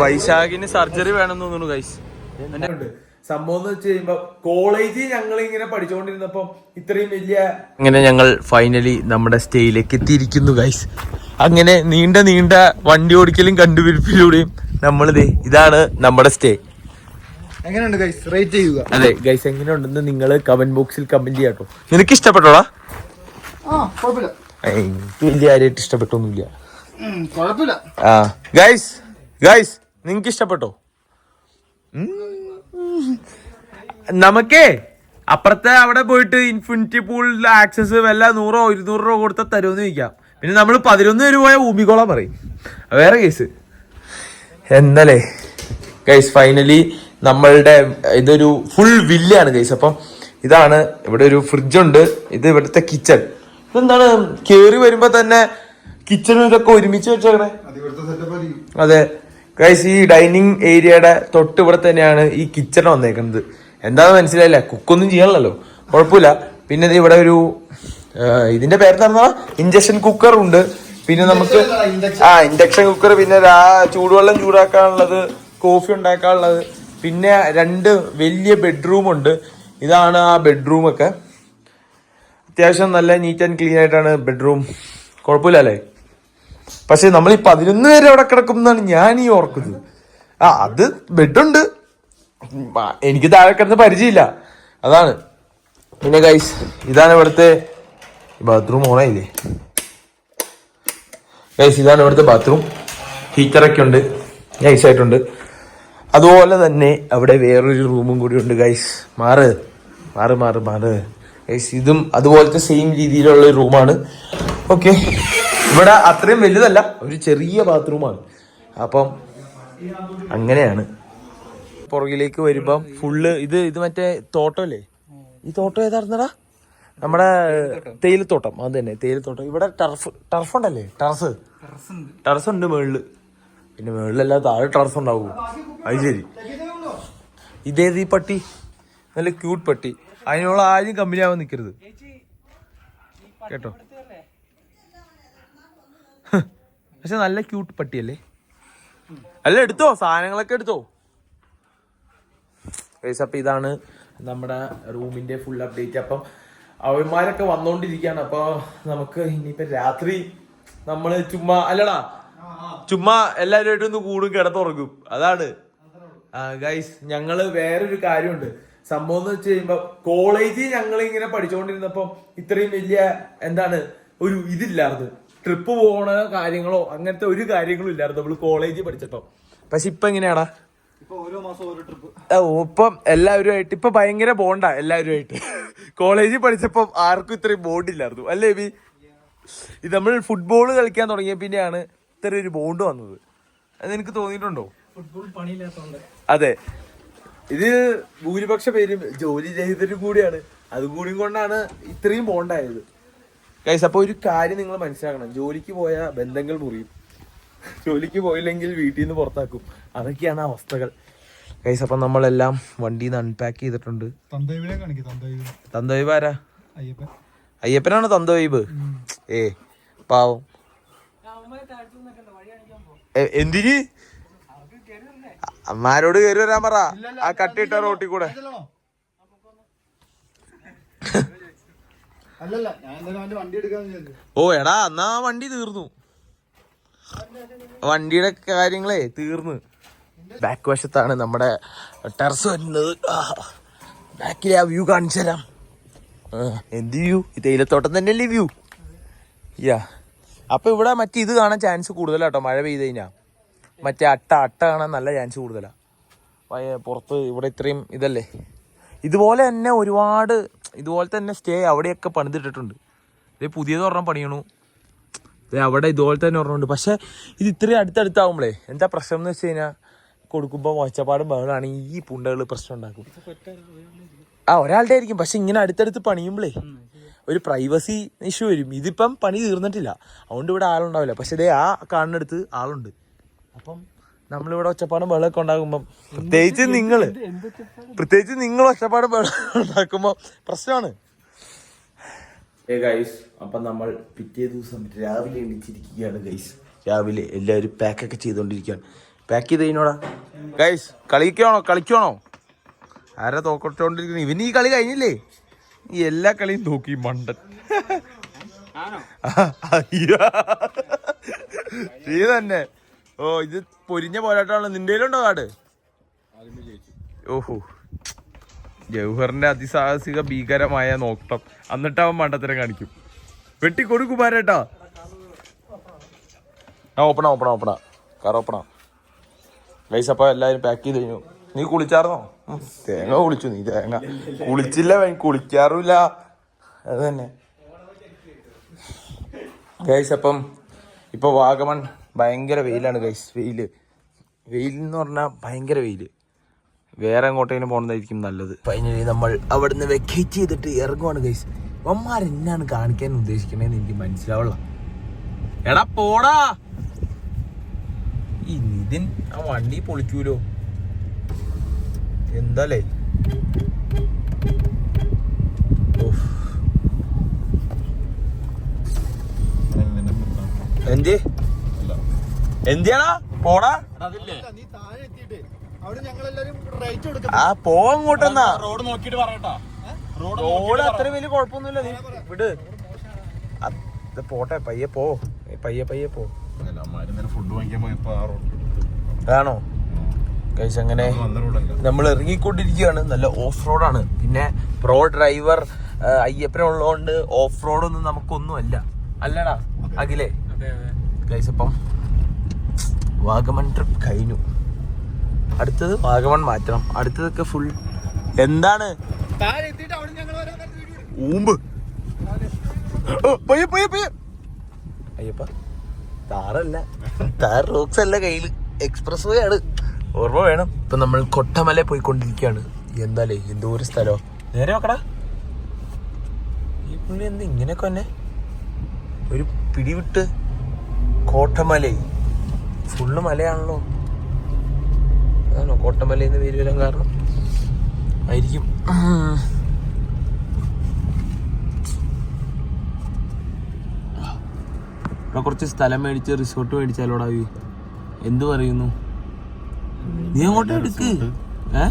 വൈശാഖിന് surgery വേണം തോന്നുന്നു guys എന്നുണ്ട് സംഭവം എന്ന് വെച്ച് കഴിയുമ്പോ കോളേജിൽ ഞങ്ങൾ ഇങ്ങനെ പഠിച്ചുകൊണ്ടിരുന്നപ്പോ ഇത്രയും വലിയ അങ്ങനെ ഞങ്ങൾ ഫൈനലി നമ്മുടെ സ്റ്റേയിലേക്ക് എത്തിയിരിക്കുന്നു ഗൈസ് അങ്ങനെ നീണ്ട നീണ്ട വണ്ടി ഓടിക്കലും കണ്ടുപിടിപ്പിലൂടെയും നമ്മളിത് ഇതാണ് നമ്മുടെ സ്റ്റേ എങ്ങനെയുണ്ട് ഗൈസ് റേറ്റ് ചെയ്യുക. അതെ ഗൈസ് എങ്ങനെയുണ്ടെന്ന് നിങ്ങൾ കമന്റ് ബോക്സിൽ കമന്റ് ചെയ്യാട്ടോ നിനക്ക് ഇഷ്ടപ്പെട്ടോടാ എനിക്ക് വലിയ കാര്യമായിട്ട് ഇഷ്ടപ്പെട്ടൊന്നുമില്ല. ആ ഗൈസ് ഗൈസ് നിങ്ങക്ക് ഇഷ്ടപ്പെട്ടോ. നമുക്കേ അപ്പുറത്തെ അവിടെ പോയിട്ട് ഇൻഫിനിറ്റി പൂളിൽ ആക്സസ് വല്ല നൂറോ ഇരുന്നൂറ് രൂപ കൊടുത്താൽ തരുമെന്ന് ചോദിക്കാം. പിന്നെ നമ്മൾ പതിനൊന്ന് പേര് പോയ ഊമിക്കോളാൻ പറയും. വേറെ കേസ് എന്നാലേ ഗൈസ് ഫൈനലി നമ്മളുടെ ഇതൊരു ഫുൾ വില്ലാണ് ഗൈസ് അപ്പം ഇതാണ് ഇവിടെ ഒരു ഫ്രിഡ്ജ് ഉണ്ട്. ഇത് ഇവിടുത്തെ കിച്ചൺ ഇതെന്താണ്? കേറി വരുമ്പോ തന്നെ കിച്ചണും ഇതൊക്കെ ഒരുമിച്ച് വെച്ചേക്കണേ. അത് ഗൈസ് ഈ ഡൈനിങ് ഏരിയയുടെ തൊട്ട് ഇവിടെ തന്നെയാണ് ഈ കിച്ചൺ വന്നേക്കുന്നത് എന്താന്ന് മനസ്സിലായില്ല? കുക്കൊന്നും ചെയ്യണല്ലോ കുഴപ്പമില്ല. പിന്നെ ഇവിടെ ഒരു ഇതിന്റെ പേര് പേരെന്താ ഇഞ്ചക്ഷൻ കുക്കർ ഉണ്ട്. പിന്നെ നമുക്ക് ആ ഇൻഡക്ഷൻ കുക്കർ പിന്നെ ആ ചൂടുവെള്ളം ചൂടാക്കാനുള്ളത് കോഫി ഉണ്ടാക്കാനുള്ളത്. പിന്നെ രണ്ട് വലിയ ബെഡ്റൂം ഉണ്ട്. ഇതാണ് ആ ബെഡ്റൂം ഒക്കെ. അത്യാവശ്യം നല്ല നീറ്റ് ആൻഡ് ക്ലീൻ ആയിട്ടാണ് ബെഡ്റൂം കുഴപ്പമില്ല അല്ലേ? പക്ഷെ നമ്മൾ ഈ പതിനൊന്ന് പേര് അവിടെ കിടക്കും എന്നാണ് ഞാൻ ഈ ഓർക്കുന്നത്. ആ അത് ബെഡുണ്ട് എനിക്ക് താഴെ കിടന്ന് പരിചയമില്ല. അതാണ്. പിന്നെ ഗൈസ് ഇതാണ് ഇവിടുത്തെ ബാത്റൂം ഓണായില്ലേ ഗൈസ് ഇതാണ് ഇവിടുത്തെ ബാത്റൂം ഹീറ്ററൊക്കെ ഉണ്ട്. നൈസ് ആയിട്ടുണ്ട്. അതുപോലെ തന്നെ അവിടെ വേറൊരു റൂമും കൂടി ഉണ്ട് ഗൈസ് മാറ്. മാറ് മാറ് മാറ്. ഗൈസ് ഇതും അതുപോലത്തെ സെയിം രീതിയിലുള്ള റൂമാണ്. ഓക്കെ ഇവിടെ അത്രയും വലുതല്ല ഒരു ചെറിയ ബാത്റൂമാണ് അപ്പം അങ്ങനെയാണ്. പുറകിലേക്ക് വരുമ്പം ഫുള്ള് ഇത് ഇത് മറ്റേ തോട്ടമല്ലേ? ഈ തോട്ടം ഏതായിരുന്നടാ? നമ്മുടെ തേയിലത്തോട്ടം. അത് തന്നെ തേയിലത്തോട്ടം. ഇവിടെ ടർഫ് ടർഫ് ഉണ്ടല്ലേ? ടർഫ് ടർഫ് ഉണ്ട് മേളിൽ. പിന്നെ മേളിലല്ല താഴെ ടർഫ് ഉണ്ടാവൂ. അത് ശരി. ഇതേത് ഈ പട്ടി. നല്ല ക്യൂട്ട് പട്ടി. അതിനുള്ള ആരും കമ്പനി ആവാൻ നിൽക്കരുത് കേട്ടോ? പക്ഷെ നല്ല ക്യൂട്ട് പട്ടിയല്ലേ? അല്ല എടുത്തോ? സാധനങ്ങളൊക്കെ എടുത്തോ? അപ്പൊ ഇതാണ് നമ്മുടെ റൂമിന്റെ ഫുൾ അപ്ഡേറ്റ് അപ്പം അവന്മാരൊക്കെ വന്നോണ്ടിരിക്കാണ് അപ്പൊ നമുക്ക് ഇനിയിപ്പോ രാത്രി നമ്മൾ ചുമ്മാ അല്ലടാ ചുമ്മാ എല്ലാവരുമായിട്ട് ഒന്ന് കൂടും കിടന്നുറങ്ങും. അതാണ്. ഗൈസ് ഞങ്ങൾ വേറൊരു കാര്യമുണ്ട്. സംഭവം എന്ന് വെച്ച് കഴിയുമ്പോ കോളേജിൽ ഞങ്ങൾ ഇങ്ങനെ പഠിച്ചുകൊണ്ടിരുന്നപ്പം ഇത്രയും വലിയ എന്താണ് ഒരു ഇതില്ലായിരുന്നു. ട്രിപ്പ് പോണ കാര്യങ്ങളോ അങ്ങനത്തെ ഒരു കാര്യങ്ങളും ഇല്ലായിരുന്നു നമ്മൾ കോളേജിൽ പഠിച്ചപ്പോ. പക്ഷെ ഇപ്പൊ എങ്ങനെയാടാ? ഇപ്പൊ ഓരോ മാസം ഓരോ ട്രിപ്പ് ആ, ഇപ്പം എല്ലാവരുമായിട്ട് ഇപ്പൊ ഭയങ്കര ബോണ്ടാ എല്ലാവരുമായിട്ട്. കോളേജിൽ പഠിച്ചപ്പോൾ ആർക്കും ഇത്രയും ബോണ്ടില്ലായിരുന്നു അല്ലേ ബി? ഇത് നമ്മൾ ഫുട്ബോൾ കളിക്കാൻ തുടങ്ങിയ പിന്നെയാണ് ഇത്ര ഒരു ബോണ്ട് വന്നത് അത് എനിക്ക് തോന്നിയിട്ടുണ്ടോ അതെ. ഇത് ഭൂരിപക്ഷ പേരും ജോലി ചെയ്തവരും കൂടിയാണ്. അതുകൂടി കൊണ്ടാണ് ഇത്രയും ബോണ്ടായത് ഗൈസ് അപ്പൊ ഒരു കാര്യം നിങ്ങൾ മനസ്സിലാക്കണം. ജോലിക്ക് പോയ ബന്ധങ്ങൾ മുറിയും. ജോലിക്ക് പോയില്ലെങ്കിൽ വീട്ടിൽ നിന്ന് പുറത്താക്കും. അതൊക്കെയാണ് അവസ്ഥകൾ. ഗൈസ് അപ്പൊ നമ്മളെല്ലാം വണ്ടിയിൽ നിന്ന് അൺപാക്ക് ചെയ്തിട്ടുണ്ട് തന്തവൈബ് ആരാ? അയ്യപ്പൻ. അയ്യപ്പനാണ് തന്തവൈബ് ഏ പാവം. എന്തിന്? അമ്മാരോട് കയറി വരാൻ പറ. ആ കട്ടിട്ട റോട്ടി കൂടെ. ഓ എടാ എന്നാ വണ്ടി തീർന്നു. വണ്ടിയുടെ കാര്യങ്ങളെ തീർന്നു. ബാക്ക് വശത്താണ് നമ്മുടെ ടെറസ് വരുന്നത്. ബാക്കിലെ ആ വ്യൂ കാണിച്ചു തരാം എന്ത് വ്യൂ ഈ തേയിലത്തോട്ടം തന്നെയല്ലേ വ്യൂ യാ അപ്പൊ ഇവിടെ മറ്റേ ഇത് കാണാൻ ചാൻസ് കൂടുതലാട്ടോ മഴ പെയ്ത് കഴിഞ്ഞാ. മറ്റേ അട്ട അട്ട കാണാൻ നല്ല ചാൻസ് കൂടുതലാ. വയ- പുറത്ത് ഇവിടെ ഇത്രയും ഇതല്ലേ? ഇതുപോലെ തന്നെ ഒരുപാട് ഇതുപോലെ തന്നെ സ്റ്റേ അവിടെയൊക്കെ പണിതിട്ടിട്ടുണ്ട്. ഇത് പുതിയത് ഒരെണ്ണം പണിയണു. ദേ അവിടെ ഇതുപോലെ തന്നെ ഒരെണ്ണമുണ്ട്. പക്ഷെ ഇത് ഇത്രയും അടുത്തടുത്താവുമ്പളേ എന്താ പ്രശ്നം എന്ന് വെച്ച് കഴിഞ്ഞാൽ കൊടുക്കുമ്പോൾ ഒച്ചപ്പാടും ബഹളാണ് ഈ പുണ്ടകൾ പ്രശ്നം ഉണ്ടാക്കും. ആ ഒരാളുടെ ആയിരിക്കും. പക്ഷെ ഇങ്ങനെ അടുത്തടുത്ത് പണിയുമ്പളേ ഒരു പ്രൈവസി ഇഷ്യൂ വരും. ഇതിപ്പം പണി തീർന്നിട്ടില്ല. അതുകൊണ്ട് ഇവിടെ ആളുണ്ടാവില്ല. പക്ഷെ ഇതേ ആ കാണുന്നിടത്ത് ആളുണ്ട്. അപ്പം നമ്മളിവിടെ ഒച്ചപ്പാടും വെള്ളമൊക്കെ ഉണ്ടാകുമ്പം പ്രത്യേകിച്ച് നിങ്ങൾ പ്രത്യേകിച്ച് നിങ്ങൾ ഒച്ചപ്പാടും വെള്ളം ഉണ്ടാക്കുമ്പോൾ പ്രശ്നമാണ്. ഏ ഗൈസ് അപ്പം നമ്മൾ പിറ്റേ ദിവസം രാവിലെ എണീച്ചിരിക്കുകയാണ് ഗൈസ് രാവിലെ എല്ലാവരും പാക്കൊക്കെ ചെയ്തുകൊണ്ടിരിക്കുകയാണ്. പാക്ക് ചെയ്ത് കഴിഞ്ഞോടാ? ഗൈസ് കളിക്കണോ? കളിക്കണോ? ആരാ തോക്കട്ടോണ്ടിരിക്കുന്നത് ഇവന് ഈ കളി കഴിഞ്ഞില്ലേ? ഈ എല്ലാ കളിയും നോക്കി മണ്ടൻ. അയ്യോ. നീ തന്നെ. ഓ ഇത് പൊരിഞ്ഞ പോരാട്ടമാണല്ലോ. നിന്റെ ഉണ്ടോ കാട് ഓഹോ. ജൗഹറിന്റെ അതിസാഹസിക ഭീകരമായ നോട്ടം. എന്നിട്ട് അവൻ മണ്ടത്തരം കാണിക്കും. വെട്ടിക്കൊടുക്കുമാരേട്ടാ ആ ഓപ്പണാ ഓപ്പണാ ഓപ്പണാ കാർ ഓപ്പണാ ഗൈസ് എല്ലാവരും എല്ലാരും പാക്ക് ചെയ്ത് കഴിഞ്ഞു. നീ കുളിച്ചാർന്നോ? തേങ്ങ കുളിച്ചു നീ തേങ്ങ കുളിച്ചില്ല കുളിക്കാറുമില്ല. അത് തന്നെ. ഗൈസ് അപ്പം ഇപ്പൊ വാഗമൺ ഭയങ്കര വെയിലാണ് ഗൈസ് വെയിൽ. വെയിൽ എന്ന് പറഞ്ഞാൽ ഭയങ്കര വെയിൽ. വേറെ എങ്ങോട്ടേലും പോകുന്നതായിരിക്കും നല്ലത്. ഫൈനലി നമ്മൾ അവിടുന്ന് വെക്കേറ്റ് ചെയ്തിട്ട് ഇറങ്ങുവാണ് ഗൈസ് എന്നാണ് കാണിക്കാൻ ഉദ്ദേശിക്കണേന്ന് എനിക്ക് മനസ്സിലാവുള്ള. എടാ പോടാ. ഈ നിതിൻ ആ വണ്ടി പൊളിക്കൂലോ? എന്താലേ? ഉഫ്. എന്ത്? എന്തിയാടാ? പോടാ. നീ താഴെ എത്തിയിട്ട്. അവിടെ ഞങ്ങളെല്ലാരും റൈറ്റ് കൊടുക്കാം. ആ പോ അങ്ങോട്ടെന്നാ. റോഡ് നോക്കിയിട്ട് പറയട്ടാ. റോഡ് അത്ര വലിയ കുഴപ്പമൊന്നുമില്ല നീ വിട്. പോട്ടെ പയ്യെ പോ. പയ്യെ പയ്യെ പോ. ഫുഡ് വാങ്ങിക്കാൻ പോയപ്പോ ആണോ? കഴിച്ച് അങ്ങനെ നമ്മൾ ഇറങ്ങിക്കൊണ്ടിരിക്കുകയാണ്. നല്ല ഓഫ് റോഡാണ് പിന്നെ പ്രോ ഡ്രൈവർ അയ്യപ്പനുള്ളതുകൊണ്ട് ഓഫ് റോഡൊന്നും നമുക്കൊന്നും അല്ല അല്ലടാ അഖിലേ. ഗൈസ് അപ്പം വാഗമൺ ട്രിപ്പ് കഴിഞ്ഞു. അടുത്തത് വാഗമൺ മാറ്റണം. അടുത്തതൊക്കെ ഫുൾ എന്താണ്. ഊമ്പ്. ഓ, പയ്യെ പയ്യെ പയ്യെ. അയ്യപ്പ താറല്ല. താർ റോക്സ് അല്ല കയ്യിൽ എക്സ്പ്രസ് വേ ആണ്. ഓർമ്മ വേണം. ഇപ്പൊ നമ്മൾ കൊട്ടമല പോയിക്കൊണ്ടിരിക്കുകയാണ്. എന്താലേ എന്തോ ഒരു സ്ഥലോ. നേരെ നോക്കടാ. ഈ പുള്ളി എന്ത് ഇങ്ങനെയൊക്കെ തന്നെ ഒരു പിടിവിട്ട് കോട്ടമല. ഫുള്ള് മലയാണല്ലോ. അതാണോ? കോട്ടമല എന്ന് പേര് വരാൻ കാരണം? ആയിരിക്കും. ഇവിടെ കുറച്ച് സ്ഥലം മേടിച്ച് റിസോർട്ട് മേടിച്ചാലോടാവി എന്ത് പറയുന്നു? നീ അങ്ങോട്ട് എടുക്ക്. ഏ?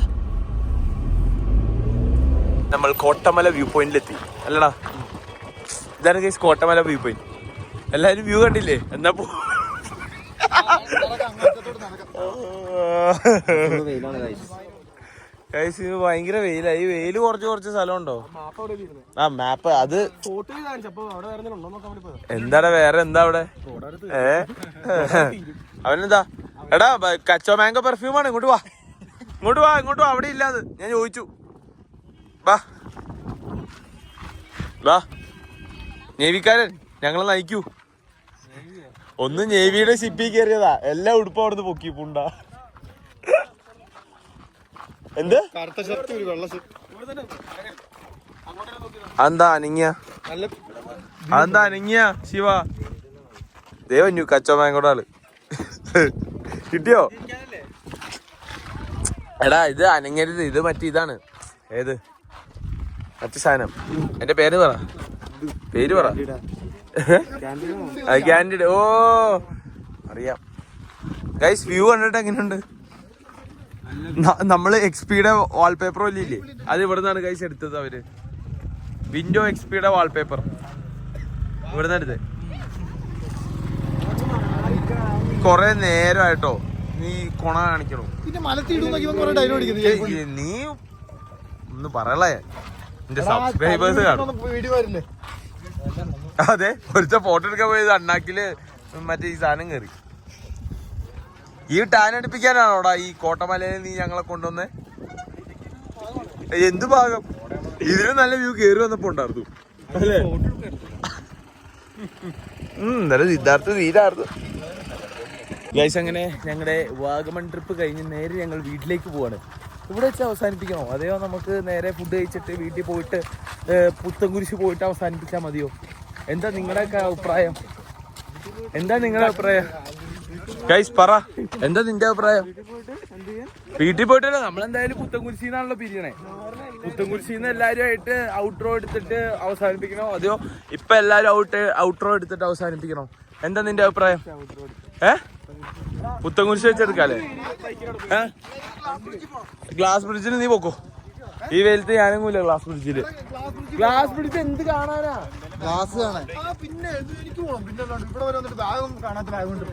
നമ്മൾ കോട്ടമല വ്യൂ പോയിന്റിലെത്തി അല്ലടാ. ഇതാണ് കേസ് കോട്ടമല വ്യൂ പോയിന്റ് എല്ലാരും വ്യൂ കണ്ടില്ലേ? എന്നാ പോ ഭയങ്കര വെയിലാ. ഈ വെയിൽ കുറച്ച് കുറച്ച് സ്ഥലമുണ്ടോ? ആ മാപ്പ് അത് എന്താടാ വേറെ? എന്താ അവിടെ? ഏ? അവനെന്താ? എടാ കച്ചോ മാംഗോ പെർഫ്യൂമാണ് ഇങ്ങോട്ട് വാ. ഇങ്ങോട്ട് വാ ഇങ്ങോട്ട് വാ അവിടെ ഇല്ലാത് ഞാൻ ചോദിച്ചു. വാ. വാ. നേവിക്കാരൻ ഞങ്ങളെ നയിക്കൂ. ഒന്ന് നേവിയുടെ ഷിപ്പിൽ കയറിയതാ. എല്ലാ ഉടുപ്പും അവിടുന്ന് പൊക്കി പുണ്ട. എന്ത്? അതെന്താ അനങ്ങിയ? അതെന്താ അനങ്ങിയ ശിവ? ദേവന്യു കച്ചോ മാങ്കോടെ ആൾ. കിട്ടിയോ? എടാ ഇത് അനങ്ങരുത്. ഇത് മറ്റേ ഇതാണ്. ഏത്? മറ്റു സാധനം. എന്റെ പേര് പറ. പേര് പറ. ക്യാൻഡിഡ് ഓ അറിയാം. ഗൈസ് വ്യൂ കണ്ടിട്ട് എങ്ങനെയുണ്ട്? നമ്മൾ എക്സ്പിയുടെ വാൾപേപ്പർ വലിയില്ലേ അത് ഇവിടെ നിന്നാണ് ഗൈസ് എടുത്തത് അവർ. വിൻഡോ എക്സ്പിയുടെ വാൾപേപ്പർ ഇവിടെ നിന്ന് എടുത്തത് കൊറേ നേരമായിട്ടോ നീ കൊണ കാണിക്കണോ. പിന്നെ ഡയലോഗ് അടിക്കുന്നത് ഏയ്, നീ ഒന്ന് പറയളേ എന്റെ സബ്സ്ക്രൈബേഴ്സ് കാണും. അതെ ഒരുത്ത ഫോട്ടോ എടുക്കാൻ പോയത് അണ്ണാക്കിൽ മറ്റേ ഈ സാധനം കയറി ഈ ടാൻ അടുപ്പിക്കാനാണോടാ ഈ കോട്ടമലയിൽ നീ ഞങ്ങളെ കൊണ്ടുവന്നേ? എന്ത് ഭാഗം? ഇതിന് നല്ല വ്യൂ കേറി വന്നപ്പോ ഉണ്ടായിരുന്നു. അല്ലേ? ഉം, നല്ല സിദ്ധാർത്ഥ തീരായിരുന്നു ഗൈസ് അങ്ങനെ ഞങ്ങളുടെ വാഗമൺ ട്രിപ്പ് കഴിഞ്ഞ് നേരെ ഞങ്ങൾ വീട്ടിലേക്ക് പോവാണ്. ഇവിടെ വെച്ച് അവസാനിപ്പിക്കണോ? അതെയോ നമുക്ക് നേരെ ഫുഡ് കഴിച്ചിട്ട് വീട്ടിൽ പോയിട്ട് പുത്തൻകുരിശ് പോയിട്ട് അവസാനിപ്പിച്ചാൽ മതിയോ? എന്താ നിങ്ങളുടെയൊക്കെ അഭിപ്രായം? എന്താ നിങ്ങളുടെ അഭിപ്രായം? ഗൈസ് പറ. എന്താ നിന്റെ അഭിപ്രായം? വീട്ടിൽ പോയിട്ടല്ല നമ്മളെന്തായാലും പുത്തൻകുരിശിന്നാണല്ലോ പിരിയണേ. പുത്തൻകുരിശിൽ നിന്ന് എല്ലാവരുമായിട്ട് ഔട്ട്റോ എടുത്തിട്ട് അവസാനിപ്പിക്കണോ? അതെയോ? ഇപ്പൊ എല്ലാവരും ഔട്ട് ഔട്ട്റോ എടുത്തിട്ട് അവസാനിപ്പിക്കണോ? എന്താ നിന്റെ അഭിപ്രായം? ഏ? പുത്തൻകുരിശ് വെച്ചെടുക്കാല്ലേ ഏ? ഗ്ലാസ് ബ്രിഡ്ജിൽ നീ പോക്കോ. ഈ വെയിലത്ത് ഞാനും കൂല ഗ്ലാസ് ബ്രിഡ്ജിൽ. ഗ്ലാസ് ബ്രിഡ്ജ് എന്ത് കാണാനാ? ഗ്ലാസ് കാണാൻ ആ പിന്നെ ഇത് എനിക്ക് പോകണം പിന്നെ ഇവിടെ വരെ വന്നിട്ട് ബാഗും കാണാത്ത ബാഗ് കൊണ്ട്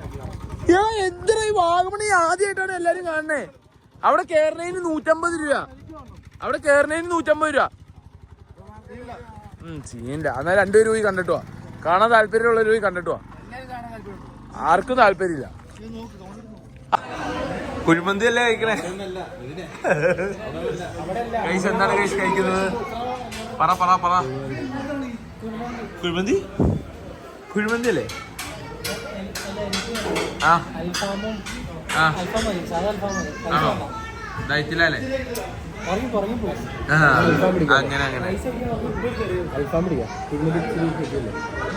ഞാൻ എന്തിനാ ഈ വാഗമണി ആദ്യമായിട്ടാണ് എല്ലാരും കാണണേ അവിടെ കേരളയിൽ നൂറ്റമ്പത് രൂപ. അവിടെ കേരളയിൽ നൂറ്റമ്പത് രൂപ. ഉം സീനില്ല എന്നാ രണ്ടുപേരും പോയി കണ്ടിട്ടുവാ കാണാൻ താല്പര്യമുള്ളവർ പോയി കണ്ടിട്ടുവാ ആർക്കും താല്പര്യമില്ല. കുഴിമന്തി അല്ലേ കഴിക്കണേ? കൈസ് എന്താണ് കൈസ് കഴിക്കുന്നത്? പറ പറ പറ. കുഴിമന്തി? കുഴിമന്തി അല്ലേ? ആ. ആ. ആണോ? ഡയറ്റിലല്ലേ അങ്ങനെ അങ്ങനെ.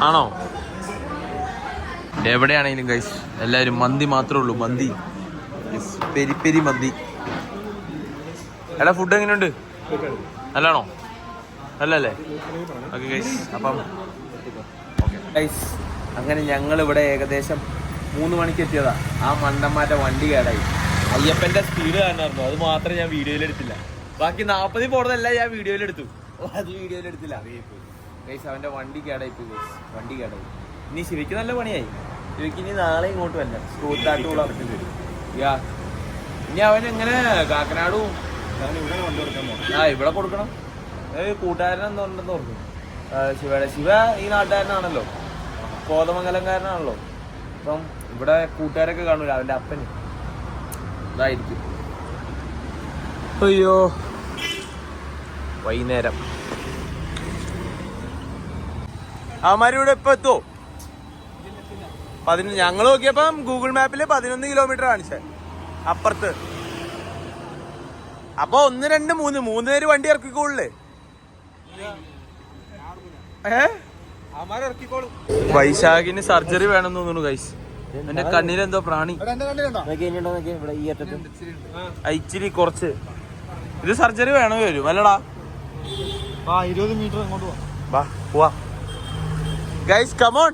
ആണോ? എവിടെയാണെങ്കിലും ഗൈസ് എല്ലാവരും മന്തി മാത്രമേ ഉള്ളൂ മന്തി. പെരി പെരി മന്തി. എടാ ഫുഡ് എങ്ങനെയുണ്ട്? നല്ലാണോ നല്ലല്ലേ ഓക്കെ ഗൈസ് അപ്പം ഗൈസ് അങ്ങനെ ഞങ്ങൾ ഇവിടെ ഏകദേശം മൂന്ന് മണിക്ക് എത്തിയതാ. ആ മണ്ടന്മാരുടെ വണ്ടി കേടായി. അയ്യപ്പന്റെ സ്പീഡ് കാണാറുണ്ടോ അത് മാത്രമേ ഞാൻ വീഡിയോയിൽ എടുത്തില്ല. ബാക്കി നാൽപ്പതിൽ പോണതല്ല ഞാൻ വീഡിയോയിൽ എടുത്തു. അത് വീഡിയോയിൽ എടുത്തില്ല. ഗൈസ് അവന്റെ വണ്ടി കേടായി പോയി ഗൈസ് വണ്ടി കേടായി. ഇനി ശിവയ്ക്ക് നല്ല പണിയായി. ശിവയ്ക്ക് ഇനി നാളെ ഇങ്ങോട്ട് വല്ല സ്കൂട്ടാട്ടുള്ള യാ. ഇനി അവൻ എങ്ങനെ? കാക്കനാടും. ആ ഇവിടെ കൊടുക്കണം. കൂട്ടുകാരൻ എന്തോ ഓർക്കും. ശിവയുടെ ശിവ ഈ നാട്ടുകാരനാണല്ലോ. കോതമംഗലംകാരനാണല്ലോ. അപ്പം ഇവിടെ കൂട്ടുകാരൊക്കെ കാണൂല അവന്റെ അപ്പന്. ഇതായിരിക്കും. അയ്യോ. വൈകുന്നേരം. അവന്മാരിവിടെ ഇപ്പൊ എത്തുവോ പതിനൊന്ന് ഞങ്ങൾ നോക്കിയപ്പം ഗൂഗിൾ മാപ്പിൽ പതിനൊന്ന് കിലോമീറ്റർ കാണിച്ചത് അപ്പുറത്ത്. അപ്പൊ ഒന്ന് രണ്ട് മൂന്ന്. മൂന്ന് പേര് വണ്ടി ഇറക്കിക്കോളില്ലേ ഏ? വൈശാഖിന് സർജറി വേണം തോന്നുന്നു ഗൈസ് എന്റെ കണ്ണിലെന്തോ പ്രാണി. ഇച്ചിരി കുറച്ച്. ഇത് സർജറി വേണോ വരും. അല്ലടാ. ഇരുപത് മീറ്റർ അങ്ങോട്ട് വാ പോവാ. ഗൈസ് കമോൺ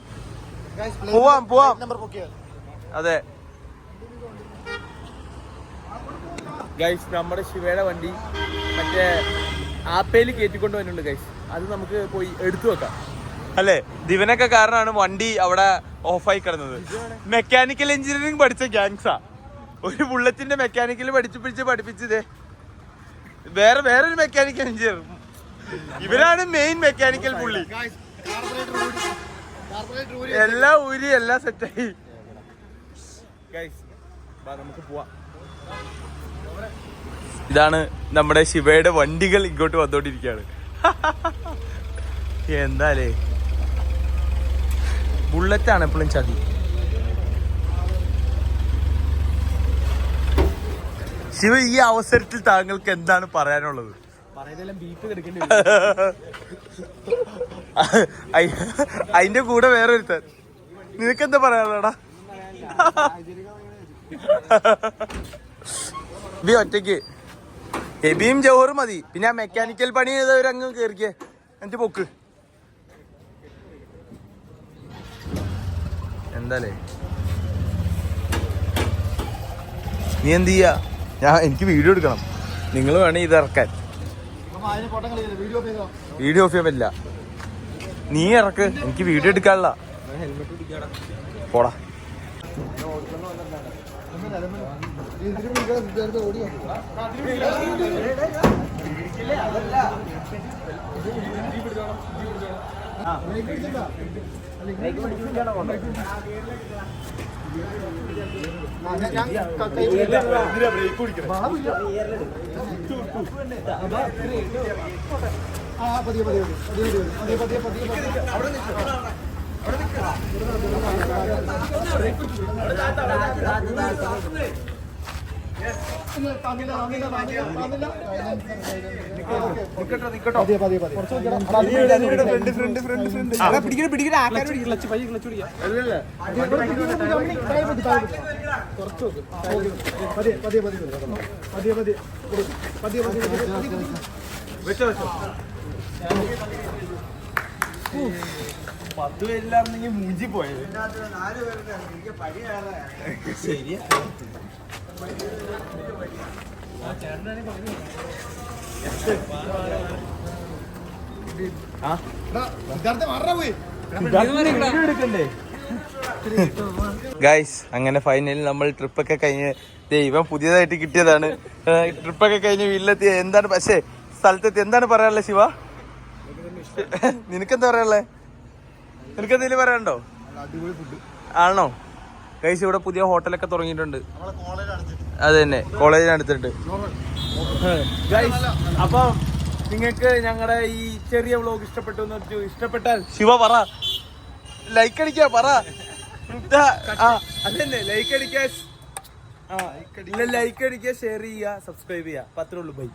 പോവാം, പോവാം. അതെ. ഗൈസ് നമ്മുടെ ശിവയുടെ വണ്ടി മറ്റേ ആപ്പയിൽ കയറ്റിക്കൊണ്ട് വരുന്നുണ്ട് ഗൈസ് അത് നമുക്ക് പോയി എടുത്തു വെക്കാം. അല്ലേ? ദിവനൊക്കെ കാരണമാണ് വണ്ടി അവിടെ ഓഫായി കിടന്നത്. മെക്കാനിക്കൽ എഞ്ചിനീയറിംഗ് പഠിച്ച ഗാങ്സാ ഒരു ബുള്ളറ്റിന്റെ മെക്കാനിക്കൽ പഠിച്ചു പിടിച്ച് പഠിപ്പിച്ചത് വേറെ വേറൊരു മെക്കാനിക്കൽ എഞ്ചിനീയർ ഇവരാണ് മെയിൻ മെക്കാനിക്കൽ പുള്ളി എല്ലാം ഊരി എല്ലാം സെറ്റായി നമുക്ക് പോവാം. ഇതാണ് നമ്മുടെ ശിവയുടെ വണ്ടികൾ ഇങ്ങോട്ട് വന്നോണ്ടിരിക്കുകയാണ് എന്താലേ? ബുള്ളറ്റ് ആണ് എപ്പോഴും ചതി. ശിവ ഈ അവസരത്തിൽ താങ്കൾക്ക് എന്താണ് പറയാനുള്ളത്? അതിന്റെ കൂടെ വേറെ ഒരുത്തൻ നിനക്ക് എന്താ പറയാനുള്ളടാ? ബി ഒറ്റയ്ക്ക്. എബിയും ജോറും മതി. പിന്നെ ആ മെക്കാനിക്കൽ പണി ചെയ്തവരങ്ങ് കേറിക്കേ. എന്നിട്ട് പൊക്ക്. എന്താലേ? നീ എന്ത് ചെയ്യാ? ഞാൻ എനിക്ക് വീഡിയോ എടുക്കണം. നിങ്ങൾ വേണേ ഇത് ഇറക്കാൻ. അതിന് ഫോട്ടോ കളിക്കില്ല വീഡിയോ ചെയ്തോ? വീഡിയോ ഓഫ് ചെയ്യാൻ പറ്റില്ല. നീ ഇറക്ക്. എനിക്ക് വീഡിയോ എടുക്കാനുള്ള പോടാ. ബ്രേക്ക് കുടിക്കണം ആ പതിയെ പതിയെ പതിയെ പതിയെ പതിയെ പതിയെ പതിയെ പതിയെ പതിയെ ഫ്രണ്ട് ഫ്രണ്ട് ഫ്രണ്ട് ഫ്രണ്ട് പിടിക്കണ പിടിക്കണ ആൾക്കാർ പതിയെ പതിയെ പതിയെ പതിയെ പതിയെ പതിയെ പതിയെ വെച്ചോ വെച്ചോ പത്ത് പേരിലായിരുന്നെങ്കിൽ മൂഞ്ചി പോയത് ഗൈസ് അങ്ങനെ ഫൈനലിൽ നമ്മൾ ട്രിപ്പൊക്കെ കഴിഞ്ഞ്. ദൈവം പുതിയതായിട്ട് കിട്ടിയതാണ്. ട്രിപ്പൊക്കെ കഴിഞ്ഞ് വീട്ടിലെത്തി എന്താണ്? പക്ഷേ സ്ഥലത്തെത്തി. എന്താണ് പറയാനുള്ളത് ശിവ? നിനക്കെന്താ പറയാനുള്ളത് നിനക്കെന്തെങ്കിലും പറയാനുണ്ടോ? അടിപൊളി ഫുഡ് ആണോ? ഗൈസ് ഇവിടെ പുതിയ ഹോട്ടലൊക്കെ തുടങ്ങിയിട്ടുണ്ട്. അത് തന്നെ കോളേജിന് അടുത്തുണ്ട് ഗൈസ് അപ്പം നിങ്ങൾക്ക് ഞങ്ങളുടെ ഈ ചെറിയ വ്ലോഗ് ഇഷ്ടപ്പെട്ടു എന്ന് ഇഷ്ടപ്പെട്ടാൽ ശിവ പറ. ലൈക്ക് അടിക്കാ പറ. അതന്നെ ലൈക്ക് അടിക്കാ ആ ലൈക്ക് അടിക്കുക ഷെയർ ചെയ്യുക സബ്സ്ക്രൈബ് ചെയ്യുക. പത്രേ ഉള്ളൂ ബൈ